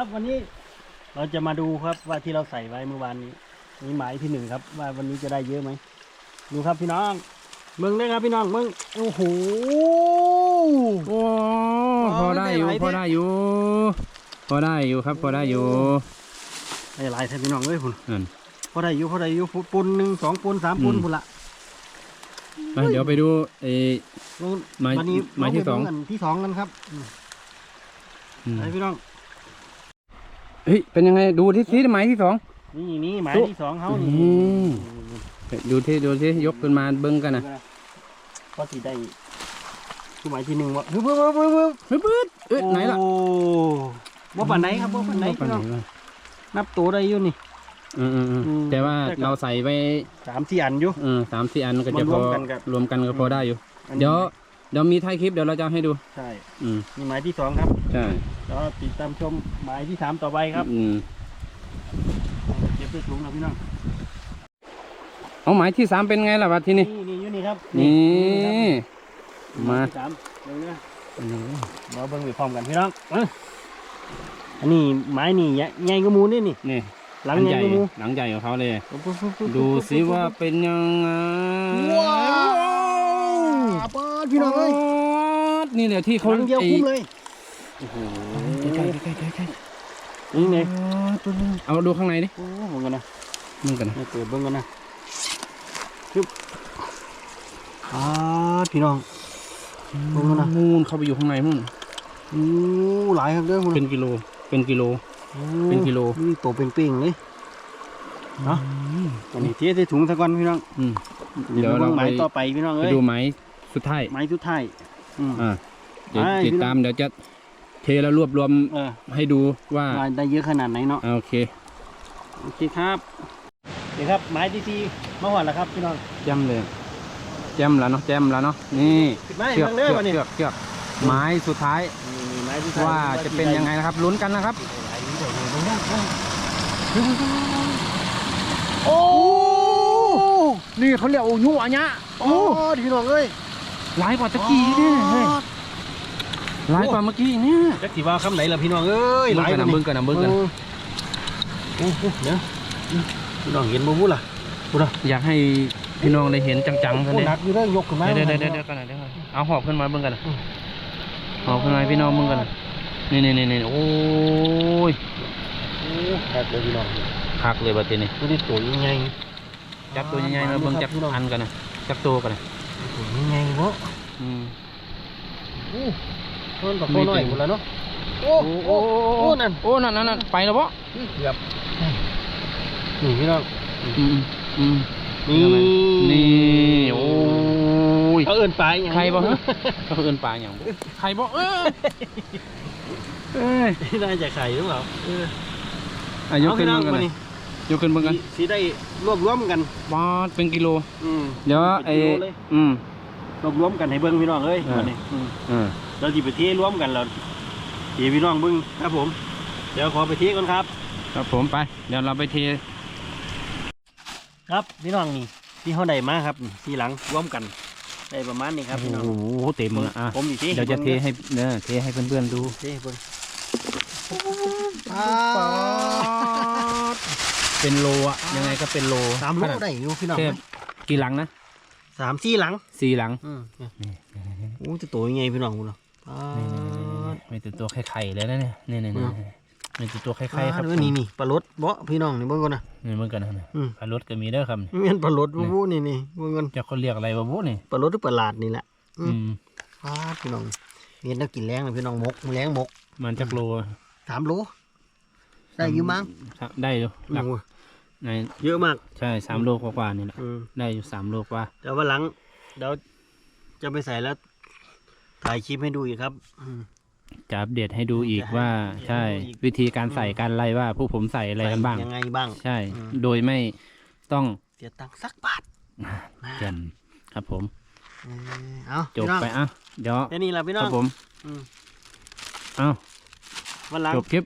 ครับวันนี้เราจะมาดูครับว่าที่เราใส่ไว้เมื่อวานนี้นี่หมายที่หนึ่งครับ ว่าวันนี้จะได้เยอะไหมดูครับพี่น้องเมืองได้ครับพี่น้องเมืองโอ้โหโอ้พอได้อยู่ไม่เป็นไรพอได้อยู่ พอได้อยู่ครับ พอได้อยู่ได้หลายแท้พี่น้องเลยพุ่นนั่นพอได้อยู่พอได้อยู่ปุนหนึ่งสองปุนสามปุนอืมพุ่นละไปเดี๋ยวไปดูไอ้ลงหมายวันนี้หมายที่สองเรไปเบิ่กันที่สองกันครับอืมอืมไปพี่น้อง เฮ้ยเป็นยังไงดูที่ซีหมายที่สอง นี่นี่หมายตุ๊ที่สองเขาอืนี่มดูที่ดูที่ยกขึ้นมาเบิ้งกันนะก็สีได้คือหมายที่หนึ่งวะเฮ้ยเฮ้ยเฮ้ยเฮ้ยเฮ้ยเฮ้ยปื๊ดเอ้ยไหนล่ะโอ้บ่ปันไหนครับบ่ปันไหนปันพี่ไหนน้องวะนับตัวได้อยู่นี่อืมอืมอืมอืมแต่ว่าแต่ก็เราใส่ไปสามสี่อันอยู่เออสามสี่อันก็มัจะนพรอวมกันกับรวมกันก็พอได้อยู่อันนี้เดี๋ยว เดี๋ยวมีท้ายคลิปเดี๋ยวเราจะให้ดู ใช่อืมนี่หมายที่สองครับใช่แล้วติดตามชมหมายที่สามต่อไปครับอืมเก็บด้วยถุงนะพี่น้องเอาหมายที่สามเป็นไงล่ะวัดที่นี่ นี่นี่อยู่นี่ครับนี่ครับมาหยที่สามเบิ่งนะมาเบิ่งไปพร้อมกันพี่น้องเอ้ยอันนี้ไม้นี่ใหญ่ใหญ่กว่าหมูนี่นี่ นี่หลังใหญ่กว่าหมูหลังใหญ่ของเขาเลย ปุ๊บปุ๊บปุ๊บปุ๊บดูสิว่าเป็นยังไงว้าวป้า ดพี่น้องเอ้ยนี่แหละที่หเขาลังเดียวไอ้คุ้มเลยโอ้โหใกล้ๆใกล้ๆใกล้ๆใกล้นี่ไงๆเอาดูข้างในดิโอ้เหมือนกันนะมึงกันนะนี่เปิดเบิ่งกันนะปึ๊บอ่าพี่น้องเบิ่งกันนะมูนเข้าไปอยู่ข้างในมุ่นอู้หลายครับเด้อคุณเป็นกิโลเป็นกิโลเป็นกิโลนี่โตเป่งๆเลยเนาะอันนี้เทใส่ถุงซะก่อนพี่น้องอืมเดี๋เดี๋ยยววเราเราหไปมายต่อไปพี่น้องไปเอ้ยดูไหม สุดท้ายหมายสุดท้ายอืม อ่าเดี๋ยวไปติดตามเดี๋ยวจะเทแล้วรวบรวมเออ ให้ดูว่าว่าได้เยอะขนาดไหนเนาะ อ่าโอเค โอเคครับเดี๋ยวครับไม้ที่สี่มาหอดแล้วครับพี่น้อง แจมเลยแจมแล้วเนาะแจมแล้วเนาะนี่ไม้เชือกเบิ่งเชืเด้ออกวันนี้ เชือกเชือกไม้สุดท้ายนี่ไม้สุดท้ายว่าจะเป็นยังไงนะครับลุ้นกันนะครับ โอ้ นี่เขาเรียกโอ้ยุอันเนี้ยโอ้พี่น้องเอ้ย หลายกว่าตะกี้เนี่ยเฮ้ยหลายกว่าเมื่อกี้เนี่ยจักสิว่าคำไหนล่ะพี่น้องเอ้ยเบิ้งกันนะกว่าเบิ้งกันนะเบิ้งกันโอ้โหเดี๋ยวพี่น้องเห็นบ่พูดล่ะพูดล่ะอยากให้พี่น้องได้เห็นจังๆกันโอ้เลยหนักอยู่เด้อยกขึ้นมาเดี๋ยวเดี๋ยวเดี๋ยวเดี๋ยวกันนะเดี๋ยวก่อนเอาหอบขึ้นมาเบิ้งกันนะอืมหอบขึ้นมาให้พี่น้องเบิ้งกันนะนี่นี่นี่นี่โอ้ยโอ้ครับเลยพี่น้องคักเลยบัดนี้ตัวนี้ตัวยังไงจับตัวใหญ่ๆมาเบิ้งจับพี่น้องอันกันนะจับตัวกันนะ ตัวยังไงเนาะอืมโอ้ต้นกับพ่อน้อยหมดแล้วเนาะโอ้โอ้โอ้นั่นโอ้นั่นนั่นนั่นไปแล้วปะเกือบนี่พี่น้องอืมอืมนี่นี่โอ้ยเขาเอินปลาอย่างใครบ่ฮะเขาเอินปลาอย่างบ่ใครบ่เออเอ้ยน่าจะไข่หรือเปล่าเอออะยกขึ้นเอาเบิ่งกันมานะนี่ ยกขึ้นเบิ่งกันสีได้รวบรวมกันบาดเป็นกิโล อืมเดี๋ยวไอ้เป็นกิโลเลยอืมรวบรวมกันให้เบิ้งพี่น้องเอ้ยเออวันนี้อืมเออเราจีไปเทรวมกันเราเทพี่น้องเบิ้งครับผม เดี๋ยวขอไปเทก่อนครับ ครับผมไป เดี๋ยวเราไปเท ครับพี่น้องนี่ที่เขาได้มาครับทีหลังรวมกันได้ประมาณนี้ครับพี่น้องโอ้โหเต็มเลยอะผมอีกทีเดี๋ยวจะเทให้เนอเทให้เพื่อนๆดูเทให้เบิ้ง เป็นโลอะยังไงก็เป็นโลสามโลขนาได้อยู่พี่น้องเทพกี่หลังนะสามสี่หลังสี่หลังอืมเนี่ยโอ้จะโตยังไงพี่น้องคุณเนาะอ่ามีแต่ตัวไข่ๆเลยนะเนี่ยนี่นี่อืนี่มมีแต่ตัวไข่อ่าๆครับเออนี่นี่ปลาลดเบาะพี่น้องนี่เบิ้งก่อนนะนี่เหมือนกันนะอืมปลารถก็มีเด้อครับนี่เป็นปลาลดบูบูนี่นี่เบิ้งก่อนเจะเขาเรียกอะไรวะบุ๊นี่ปลาลดหรือปลาหลาดนี่แหละอืมอืมอ่าพี่น้องเห็นแล้วกินแรงเลยพี่น้องมกแรงมก มันจักโลสามโล ได้อยู่มั้งครับได้อยู่หลักโอ้ยในเยอะมากใช่สามโลกว่าๆนี่แหละอืมได้อยู่สามโลกว่าเดี๋ยววันหลังเดี๋ยวจะไปใส่แล้วถ่ายคลิปให้ดูอีกครับอืมจะอัปเดตให้ดูอีกจะให้ว่าให้ใช่ดูอีกวิธีการใส่การไล่ว่า ผู้ผมใส่อะไรกันบ้างใส่ยังไงบ้าง ใช่อืมโดยไม่ต้องเสียตังค์สักบาทเก็นครับผมเออเอาจบพี่น้องไปอะเดี๋ยวแค่นี้แหละพี่คน้อรังบผมอืมเอ้าวันหลังจบคลิป